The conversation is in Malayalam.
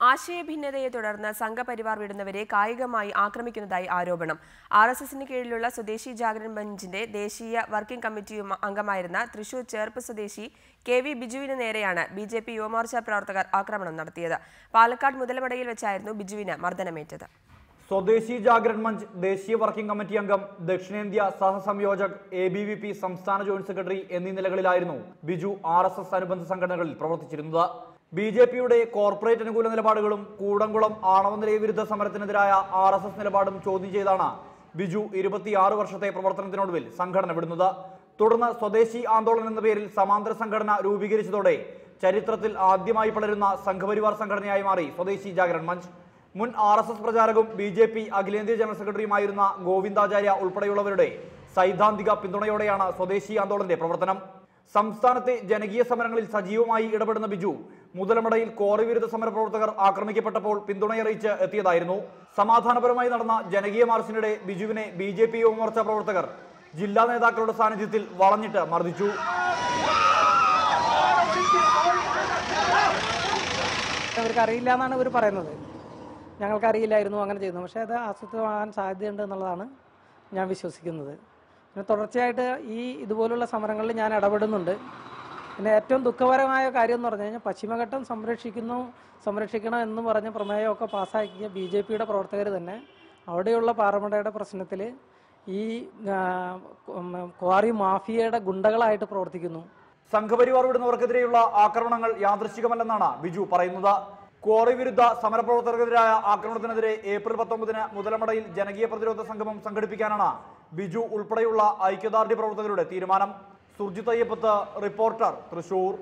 ആശയഭിന്നതയെ തുടർന്ന് സംഘപരിവാർ വിടുന്നവരെ കായികമായി ആക്രമിക്കുന്നതായി ആരോപണം. ആർ എസ് എസിന് കീഴിലുള്ള സ്വദേശി ജാഗരൺ മഞ്ചിന്റെ ദേശീയ വർക്കിംഗ് കമ്മിറ്റി അംഗമായിരുന്ന തൃശൂർ ചേർപ്പ് സ്വദേശി കെ വി ബിജുവിന് നേരെയാണ് ബി ജെ പി യുവമോർച്ച പ്രവർത്തകർ ആക്രമണം നടത്തിയത്. പാലക്കാട് മുതലമടയിൽ വെച്ചായിരുന്നു ബിജുവിന് മർദ്ദനമേറ്റത്. സ്വദേശി ജാഗ്രൻ മഞ്ച് ദേശീയ വർക്കിംഗ് കമ്മിറ്റി അംഗം ദക്ഷിണേന്ത്യ സഹസംയോജക് എ ബി വി പി സംസ്ഥാന ജോയിന്റ് സെക്രട്ടറി എന്നീ നിലകളിലായിരുന്നു ബിജു ആർ എസ് എസ് അനുബന്ധ സംഘടനകളിൽ പ്രവർത്തിച്ചിരുന്നത്. ബി ജെ പിയുടെ കോർപ്പറേറ്റ് അനുകൂല നിലപാടുകളും കൂടംകുളം ആണവ നിലയ വിരുദ്ധ സമരത്തിനെതിരായ ആർ എസ് എസ് നിലപാടും ചോദ്യം ചെയ്താണ് ബിജു ഇരുപത്തിയാറ് വർഷത്തെ പ്രവർത്തനത്തിനൊടുവിൽ സംഘടന വിടുന്നത്. തുടർന്ന് സ്വദേശി ആന്തോളൻ എന്ന പേരിൽ സമാന്തര സംഘടന രൂപീകരിച്ചതോടെ ചരിത്രത്തിൽ ആദ്യമായി പടരുന്ന സംഘപരിവാർ സംഘടനയായി മാറി സ്വദേശി ജാഗരൺ മഞ്ച്. മുൻ ആർ എസ് എസ് പ്രചാരകും ബി ജെ പി അഖിലേന്ത്യാ ജനറൽ സെക്രട്ടറിയുമായിരുന്ന ഗോവിന്ദാചാര്യ ഉൾപ്പെടെയുള്ളവരുടെ സൈദ്ധാന്തിക പിന്തുണയോടെയാണ് സ്വദേശി ആന്തോളന്റെ പ്രവർത്തനം. സംസ്ഥാനത്തെ ജനകീയ സമരങ്ങളിൽ സജീവമായി ഇടപെടുന്ന ബിജു മുതലമടയിൽ കോറി വിരുദ്ധ സമര പ്രവർത്തകർ ആക്രമിക്കപ്പെട്ടപ്പോൾ പിന്തുണയറിയിച്ച് എത്തിയതായിരുന്നു. സമാധാനപരമായി നടന്ന ജനകീയ മാർച്ചിനിടെ ബിജുവിനെ ബി ജെ പി യുവമോർച്ച പ്രവർത്തകർ ജില്ലാ നേതാക്കളുടെ സാന്നിധ്യത്തിൽ വളഞ്ഞിട്ട് മർദ്ദിച്ചു. അവർക്കറിയില്ല എന്നാണ് ഇവർ പറയുന്നത്. ഞങ്ങൾക്കറിയില്ലായിരുന്നു അങ്ങനെ ചെയ്യുന്നു പക്ഷേ അത് ആസൂത്രിതമാകാൻ സാധ്യതയുണ്ട് എന്നുള്ളതാണ് ഞാൻ വിശ്വസിക്കുന്നത്. പിന്നെ തുടർച്ചയായിട്ട് ഈ ഇതുപോലുള്ള സമരങ്ങളിൽ ഞാൻ ഇടപെടുന്നുണ്ട്. പിന്നെ ഏറ്റവും ദുഃഖകരമായ കാര്യം എന്ന് പറഞ്ഞു കഴിഞ്ഞാൽ പശ്ചിമഘട്ടം സംരക്ഷിക്കുന്നു സംരക്ഷിക്കണം എന്ന് പറഞ്ഞ പ്രമേയമൊക്കെ പാസ്സാക്കിയ ബി ജെ പിയുടെ പ്രവർത്തകർ തന്നെ അവിടെയുള്ള പാറമടയുടെ പ്രശ്നത്തിൽ ഈ ക്വാറി മാഫിയയുടെ ഗുണ്ടകളായിട്ട് പ്രവർത്തിക്കുന്നു. സംഘപരിവാർ വിടുന്നവർക്കെതിരെയുള്ള ആക്രമണങ്ങൾ യാദൃശികമല്ലെന്നാണ് ബിജു പറയുന്നത്. ക്വാറി വിരുദ്ധ സമരപ്രവർത്തകർക്കെതിരായ ആക്രമണത്തിനെതിരെ ഏപ്രിൽ പത്തൊമ്പതിന് മുതലമടയിൽ ജനകീയ പ്രതിരോധ സംഗമം സംഘടിപ്പിക്കാനാണ് ബിജു ഉൾപ്പെടെയുള്ള ഐക്യദാർഢ്യ പ്രവർത്തകരുടെ തീരുമാനം. സുർജിത് അയ്യപ്പത്ത് റിപ്പോർട്ടർ തൃശൂർ.